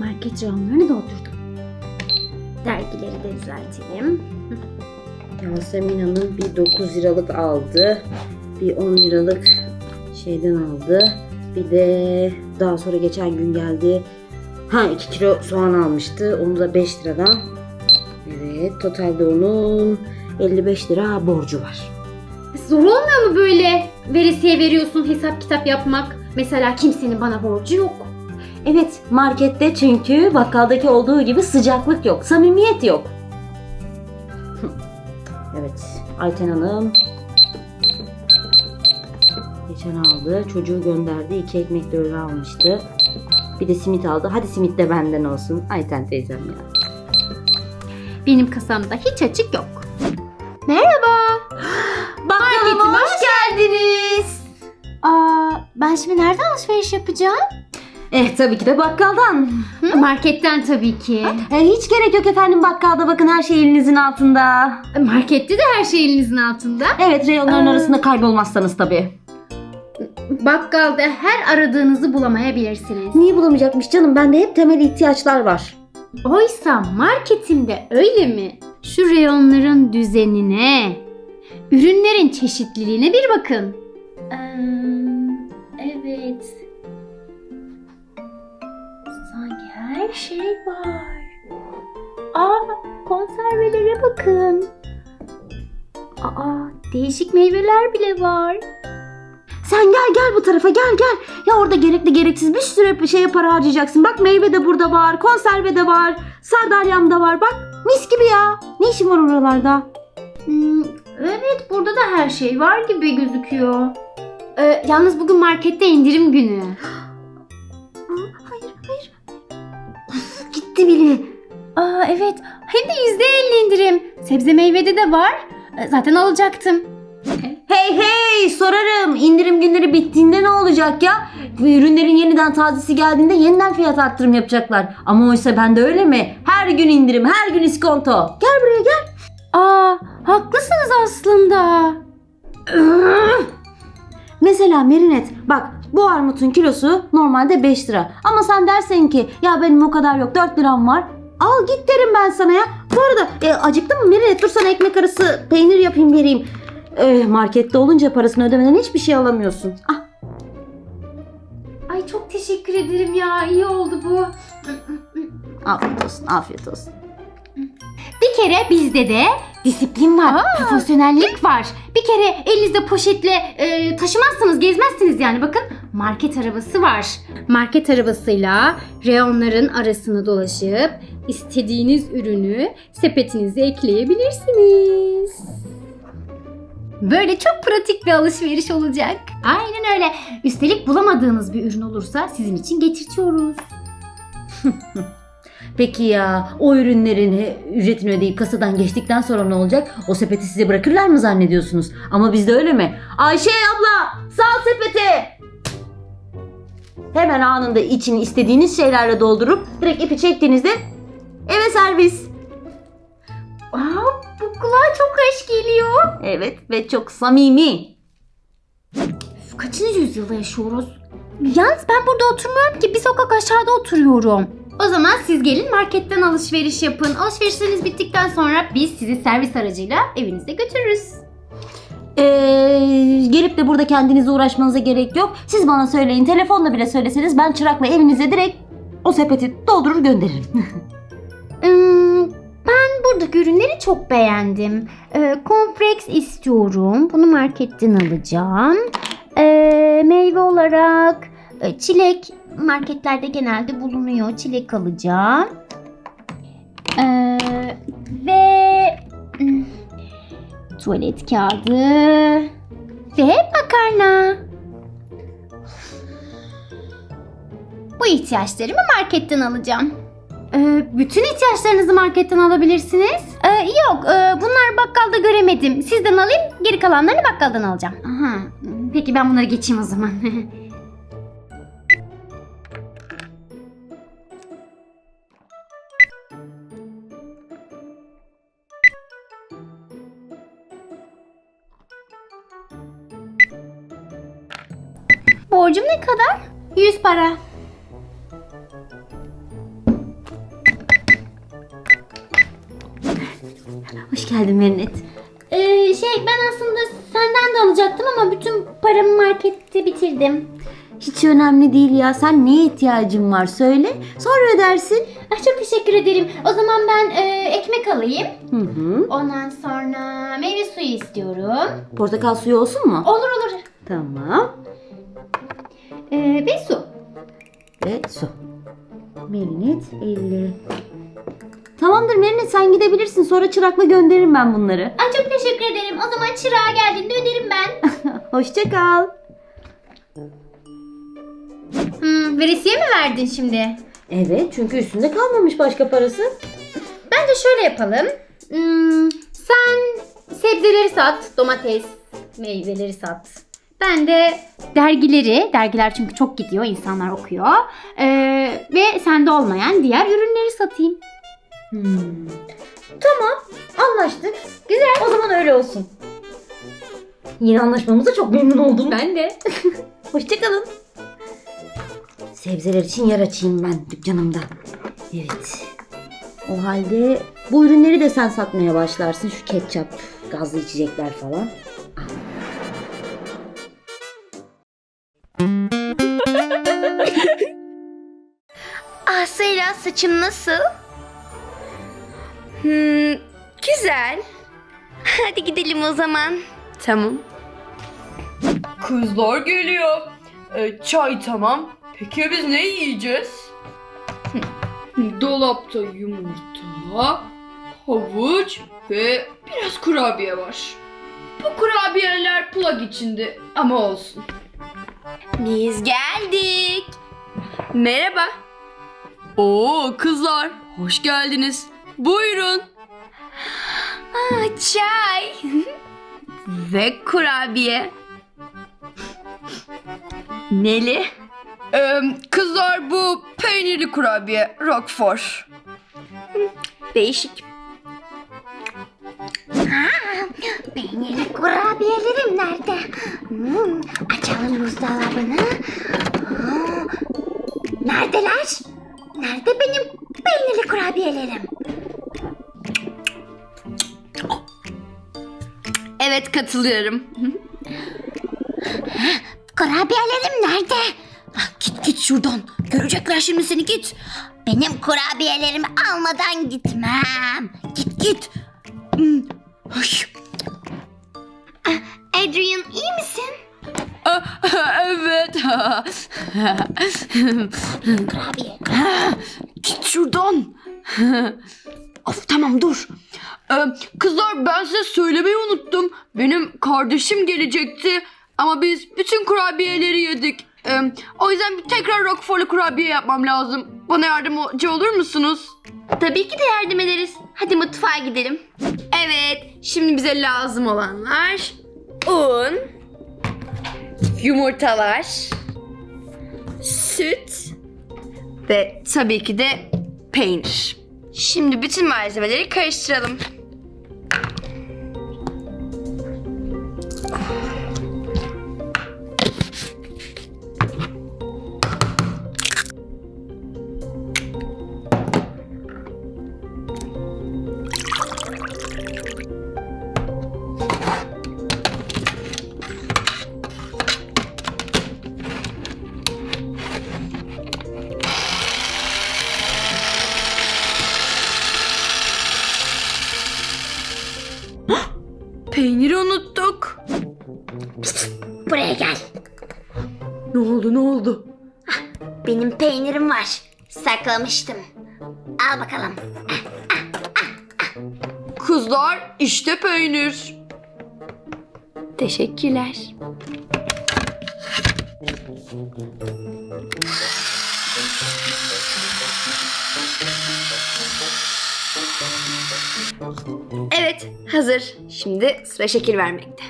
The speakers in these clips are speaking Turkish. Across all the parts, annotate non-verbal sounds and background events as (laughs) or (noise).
Market reyonlarını doldurdum. Dergileri de düzeltelim. Yasemin Hanım bir 9 liralık aldı. Bir 10 liralık şeyden aldı. Bir de daha sonra geçen gün geldi. Ha 2 kilo soğan almıştı. Onu da 5 liradan. Evet totalde onun 55 lira borcu var. Zor olmuyor mu böyle veresiye veriyorsun hesap kitap yapmak? Mesela kimsenin bana borcu yok. Evet markette çünkü bakkaldaki olduğu gibi sıcaklık yok. Samimiyet yok. (laughs) evet Ayten Hanım geçen aldı. Çocuğu gönderdi. iki ekmek de öyle almıştı. Bir de simit aldı. Hadi simit de benden olsun. Ayten teyzem ya. Benim kasamda hiç açık yok. Merhaba. Ben şimdi nereden alışveriş yapacağım? Eh tabii ki de bakkaldan. Marketten tabii ki. Eh, hiç gerek yok efendim bakkalda bakın her şey elinizin altında. Markette de her şey elinizin altında. Evet reyonların Aa. arasında kaybolmazsanız tabii. Bakkalda her aradığınızı bulamayabilirsiniz. Niye bulamayacakmış canım? Bende hep temel ihtiyaçlar var. Oysa marketimde öyle mi? Şu reyonların düzenine, ürünlerin çeşitliliğine bir bakın. Evet. Sanki her şey var. Aa, konservelere bakın. Aa, değişik meyveler bile var. Sen gel gel bu tarafa gel gel. Ya orada gerekli gereksiz bir sürü şeye para harcayacaksın. Bak meyve de burada var, konserve de var, sardalyam da var. Bak mis gibi ya. Ne işin var oralarda? Hmm, evet burada da her şey var gibi gözüküyor. Ee, yalnız bugün markette indirim günü. (gasps) Aa, hayır hayır. (laughs) Gitti bile. Aa evet hem de yüzde elli indirim. Sebze meyvede de var. Ee, Zaten alacaktım. (laughs) Hey hey sorarım. İndirim günleri bittiğinde ne olacak ya? Ürünlerin yeniden tazesi geldiğinde yeniden fiyat arttırım yapacaklar. Ama oysa bende öyle mi? Her gün indirim, her gün iskonto. Gel buraya gel. Aa haklısınız aslında. (laughs) Mesela Merinet bak bu armutun kilosu normalde 5 lira. Ama sen dersen ki ya benim o kadar yok 4 liram var. Al git derim ben sana ya. Bu arada e, acıktın mı Merinet dur sana ekmek arası peynir yapayım vereyim. E, markette olunca parasını ödemeden hiçbir şey alamıyorsun. Ah, Ay çok teşekkür ederim ya iyi oldu bu. afiyet olsun afiyet olsun. Bir kere bizde de disiplin var, profesyonellik var. Bir kere elinizde poşetle e, taşımazsınız, gezmezsiniz yani. Bakın market arabası var. Market arabasıyla reyonların arasını dolaşıp istediğiniz ürünü sepetinize ekleyebilirsiniz. Böyle çok pratik bir alışveriş olacak. Aynen öyle. Üstelik bulamadığınız bir ürün olursa sizin için getirtiyoruz. (laughs) Peki ya o ürünlerin ücretini ödeyip kasadan geçtikten sonra ne olacak? O sepeti size bırakırlar mı zannediyorsunuz? Ama bizde öyle mi? Ayşe abla sal sepeti. Hemen anında içini istediğiniz şeylerle doldurup direkt ipi çektiğinizde eve servis. Aa, bu kulağa çok hoş geliyor. Evet ve çok samimi. Üf, Kaçıncı yüzyılda yaşıyoruz? Yalnız ben burada oturmuyorum ki bir sokak aşağıda oturuyorum. O zaman siz gelin marketten alışveriş yapın. Alışverişleriniz bittikten sonra biz sizi servis aracıyla evinize götürürüz. Ee, gelip de burada kendinize uğraşmanıza gerek yok. Siz bana söyleyin telefonla bile söyleseniz ben çırakla evinize direkt o sepeti doldurur gönderirim. (laughs) Hmm, ben buradaki ürünleri çok beğendim. Ee, Cornflakes istiyorum. Bunu marketten alacağım. Ee, meyve olarak e, çilek marketlerde genelde bulunuyor. Çilek alacağım. Ee, ve hmm, tuvalet kağıdı ve makarna. Bu ihtiyaçlarımı marketten alacağım. Ee, bütün ihtiyaçlarınızı marketten alabilirsiniz. Ee, yok, e, bunlar bakkalda göremedim. Sizden alayım, geri kalanlarını bakkaldan alacağım. Aha, peki ben bunları geçeyim o zaman. (laughs) Borcum ne kadar? 100 para. Hoş geldin Merinet. Ee, şey ben aslında senden de alacaktım ama bütün paramı markette bitirdim. Hiç önemli değil ya. Sen neye ihtiyacın var söyle. Sonra ödersin. Ay çok teşekkür ederim. O zaman ben e, ekmek alayım. Hı hı. Ondan sonra meyve suyu istiyorum. Portakal suyu olsun mu? Olur olur. Tamam. Ee, ve su. Ve su. Merinet 50. Tamamdır Merinet sen gidebilirsin. Sonra çırakla gönderirim ben bunları. Ay çok teşekkür ederim. O zaman çırağa geldiğinde öderim ben. (laughs) Hoşça kal. hmm, veresiye mi verdin şimdi? Evet çünkü üstünde kalmamış başka parası. Bence şöyle yapalım. Hmm, sen sebzeleri sat, domates, meyveleri sat. Ben de dergileri, dergiler çünkü çok gidiyor, insanlar okuyor. Ee, ve sende olmayan diğer ürünleri satayım. Hmm. Tamam anlaştık. Güzel. O zaman öyle olsun. Yine anlaşmamıza çok memnun oldum. Ben de. (laughs) Hoşçakalın. Sebzeler için yer açayım ben dükkanımda. Evet. O halde bu ürünleri de sen satmaya başlarsın. Şu ketçap, gazlı içecekler falan. Saçım nasıl? Hmm, güzel. Hadi gidelim o zaman. Tamam. Kızlar geliyor. E, çay tamam. Peki biz ne yiyeceğiz? (laughs) Dolapta yumurta, havuç ve biraz kurabiye var. Bu kurabiyeler plak içinde ama olsun. Biz geldik. Merhaba. Oo kızlar hoş geldiniz. Buyurun. Aa, çay. Ve kurabiye. Neli? Ee, kızlar bu peynirli kurabiye Roquefort. Değişik. Peynirli kurabiyelerim nerede? Hmm, açalım buzdolabını. Aa, neredeler? Nerede benim peynirli kurabiyelerim? Evet katılıyorum. Kurabiyelerim nerede? Ah, git git şuradan. Görecekler şimdi seni git. Benim kurabiyelerimi almadan gitmem. Git git. Hmm, Adrian iyi misin? (laughs) evet. Kurabiye. Git şuradan. of tamam dur. Ee, kızlar ben size söylemeyi unuttum. Benim kardeşim gelecekti. Ama biz bütün kurabiyeleri yedik. Ee, o yüzden bir tekrar Roquefort'lu kurabiye yapmam lazım. Bana yardımcı olur musunuz? Tabii ki de yardım ederiz. Hadi mutfağa gidelim. Evet, şimdi bize lazım olanlar un, yumurtalar, süt ve tabii ki de peynir. Şimdi bütün malzemeleri karıştıralım. Peyniri unuttuk. Buraya gel. Ne oldu ne oldu? Benim peynirim var. Saklamıştım. Al bakalım. Kızlar işte peynir. Teşekkürler. Evet, hazır. Şimdi sıra şekil vermekte.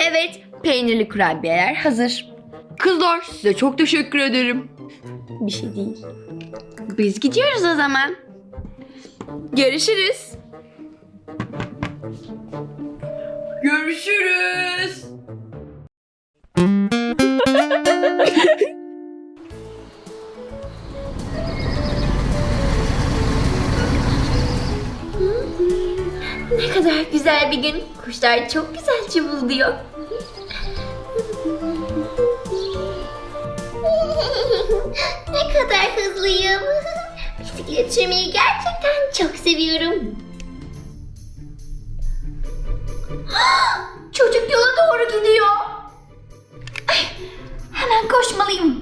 Evet, peynirli kurabiyeler hazır. Kızlar size çok teşekkür ederim. Bir şey değil. Biz gidiyoruz o zaman. Görüşürüz. Görüşürüz. Ne kadar güzel bir gün. Kuşlar çok güzel cıvıldıyor. ne kadar hızlıyım. Sürmeyi gerçekten çok seviyorum. (gasps) Çocuk yola doğru gidiyor. Ay, hemen koşmalıyım.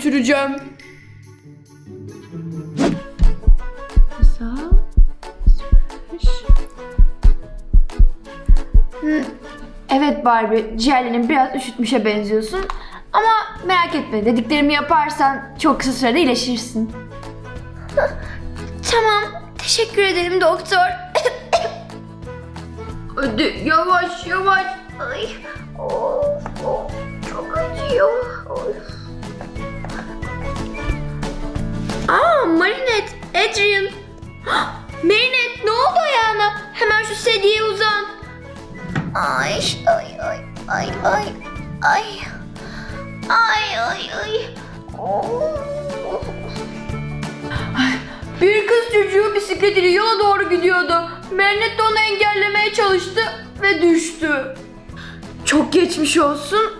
Götüreceğim. Evet Barbie, ciğerlerini biraz üşütmüşe benziyorsun. Ama merak etme, dediklerimi yaparsan çok kısa sürede iyileşirsin. tamam, teşekkür ederim doktor. Hadi yavaş yavaş. Ay, of, of, çok acıyor. Adrian. Marinette, ne oldu ayağına? Hemen şu sedyeye uzan. Ay, ay, ay, ay, ay, ay. Ay, ay, ay. Oh. Bir kız çocuğu bisikletiyle yola doğru gidiyordu. Marinet de onu engellemeye çalıştı ve düştü. Çok geçmiş olsun.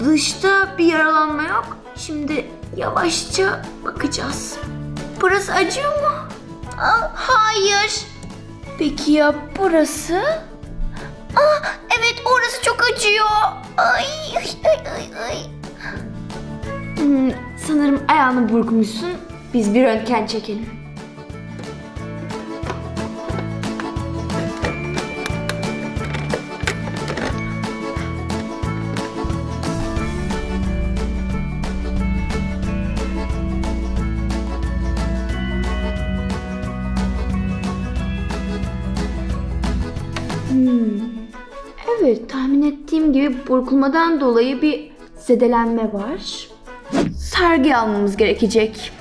Dışta bir yaralanma yok. Şimdi yavaşça bakacağız. Burası acıyor mu? Aa, hayır. Peki ya burası? Aa, evet orası çok acıyor. Ay, ay, ay, ay, ay. Hmm, sanırım ayağını burkmuşsun. Biz bir röntgen çekelim. Ettiğim gibi burkulmadan dolayı bir zedelenme var. Sargı almamız gerekecek.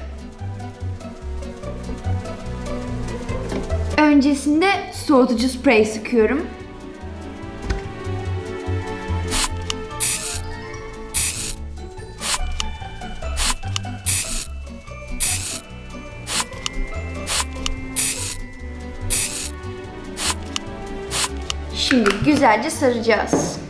Öncesinde soğutucu sprey sıkıyorum. Şimdi güzelce saracağız.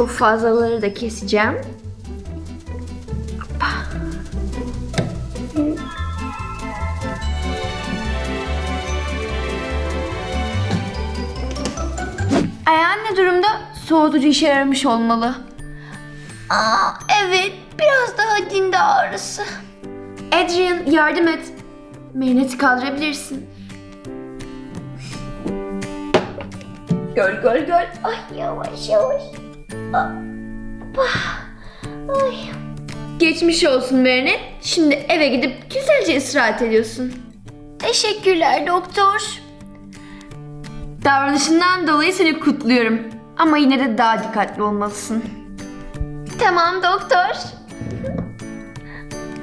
Şu fazlaları da keseceğim. Ayağın ne durumda? Soğutucu işe yaramış olmalı. Aa, evet biraz daha dindi ağrısı. Adrian yardım et. Meyneti kaldırabilirsin. Gel gel gel. Ay yavaş yavaş. Ay. Geçmiş olsun Merinet. Şimdi eve gidip güzelce istirahat ediyorsun. Teşekkürler doktor. Davranışından dolayı seni kutluyorum. Ama yine de daha dikkatli olmalısın. Tamam doktor.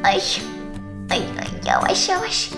Ay. Ay, ay yavaş yavaş.